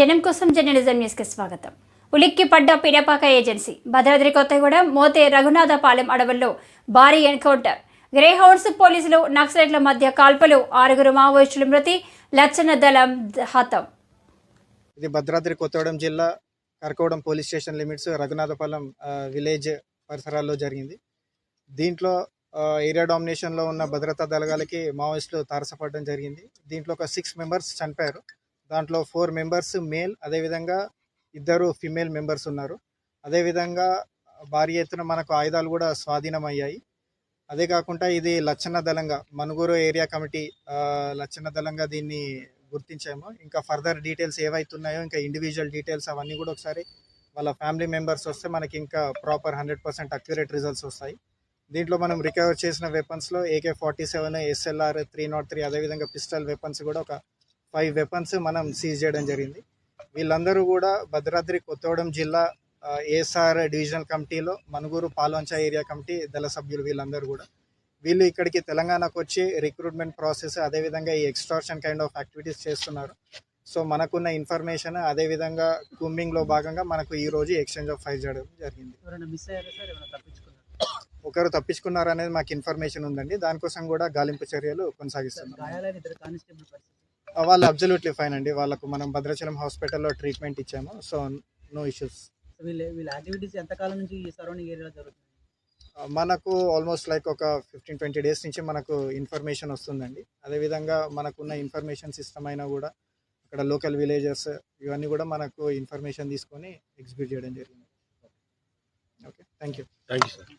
జనం కోసం జర్నలిజం న్యూస్కి స్వాగతం. ఉలిక్కి పడ్డ ఏజెన్సీ భద్రాద్రి కొత్తగూడెం మోతే రఘునాథపాలెం అడవుల్లో భారీ ఎన్కౌంటర్. గ్రే హౌన్స్ పోలీసులు నక్సలైట్ల మధ్య కాల్పలు ఆరుగురు మావోయిస్టులు మృతి లచ్చన దళం హతం. ఇది భద్రాద్రి కొత్తగూడెం జిల్లా కరకోవడం police station limits Raghunathapalem village పరిసరాల్లో జరిగింది. దీంట్లో ఏరియా డామినేషన్లో ఉన్న భద్రతా దళాలకి మావోయిస్టులు తారసపడడం జరిగింది. దీంట్లో ఒక సిక్స్ మెంబర్స్ చనిపోయారు. దాంట్లో ఫోర్ మెంబర్స్ మేల్ అదేవిధంగా ఇద్దరు ఫిమేల్ మెంబర్స్ ఉన్నారు. అదేవిధంగా భారీ ఎత్తున మనకు ఆయుధాలు కూడా స్వాధీనం అయ్యాయి అదే కాకుండా ఇది లచ్చన్న దళంగా మనుగూరు ఏరియా కమిటీ లచ్చన్న దళంగా దీన్ని గుర్తించాము. ఇంకా ఫర్దర్ డీటెయిల్స్ ఏవైతున్నాయో ఇంకా ఇండివిజువల్ డీటెయిల్స్ అవన్నీ కూడా ఒకసారి వాళ్ళ ఫ్యామిలీ మెంబర్స్ వస్తే మనకి ఇంకా proper hundred percent accurate results వస్తాయి. దీంట్లో మనం రికవర్ చేసిన వెపన్స్లో AK forty seven SLR three naught three అదేవిధంగా పిస్టల్ వెపన్స్ కూడా ఒక ఫైవ్ వెపన్స్ మనం సీజ్ చేయడం జరిగింది. వీళ్ళందరూ కూడా భద్రాద్రి కొత్తగూడెం జిల్లా ఏఎస్ఆర్ డివిజనల్ కమిటీలో మనుగూరు పాల్వంచ ఏరియా కమిటీ దళ సభ్యులు వీళ్ళందరూ కూడా. వీళ్ళు ఇక్కడికి తెలంగాణకు వచ్చి రిక్రూట్మెంట్ ప్రాసెస్ అదేవిధంగా ఈ ఎక్స్ట్రాషన్ కైండ్ ఆఫ్ యాక్టివిటీస్ చేస్తున్నారు. సో మనకున్న ఇన్ఫర్మేషన్ అదేవిధంగా కూంబింగ్లో భాగంగా మనకు ఈ రోజు ఎక్స్చేంజ్ ఆఫ్ ఫైర్ చేయడం జరిగింది. ఒకరు తప్పించుకున్నారు? అనేది మాకు ఇన్ఫర్మేషన్ ఉందండి. దానికోసం కూడా గాలింపు చర్యలు కొనసాగిస్తున్నాం వాళ్ళు అబ్జల్యూట్లీ ఫైన్ అండి. వాళ్ళకు మనం భద్రాచలం హాస్పిటల్లో ట్రీట్మెంట్ ఇచ్చాము. సో నో ఇష్యూస్ వీళ్ళ వీళ్ళ యాక్టివిటీస్ ఎంతకాలం నుంచి ఈ సరౌండింగ్ ఏరియాలో జరుగుతుంది మనకు ఆల్మోస్ట్ లైక్ ఒక ఫిఫ్టీన్ ట్వంటీ డేస్ నుంచి మనకు ఇన్ఫర్మేషన్ వస్తుందండి. అదేవిధంగా మనకున్న ఇన్ఫర్మేషన్ సిస్టమ్ అయినా కూడా అక్కడ లోకల్ విలేజెస్ ఇవన్నీ కూడా మనకు ఇన్ఫర్మేషన్ తీసుకొని ఎగ్జిక్యూట్ చేయడం జరిగింది. Okay thank you thank you sir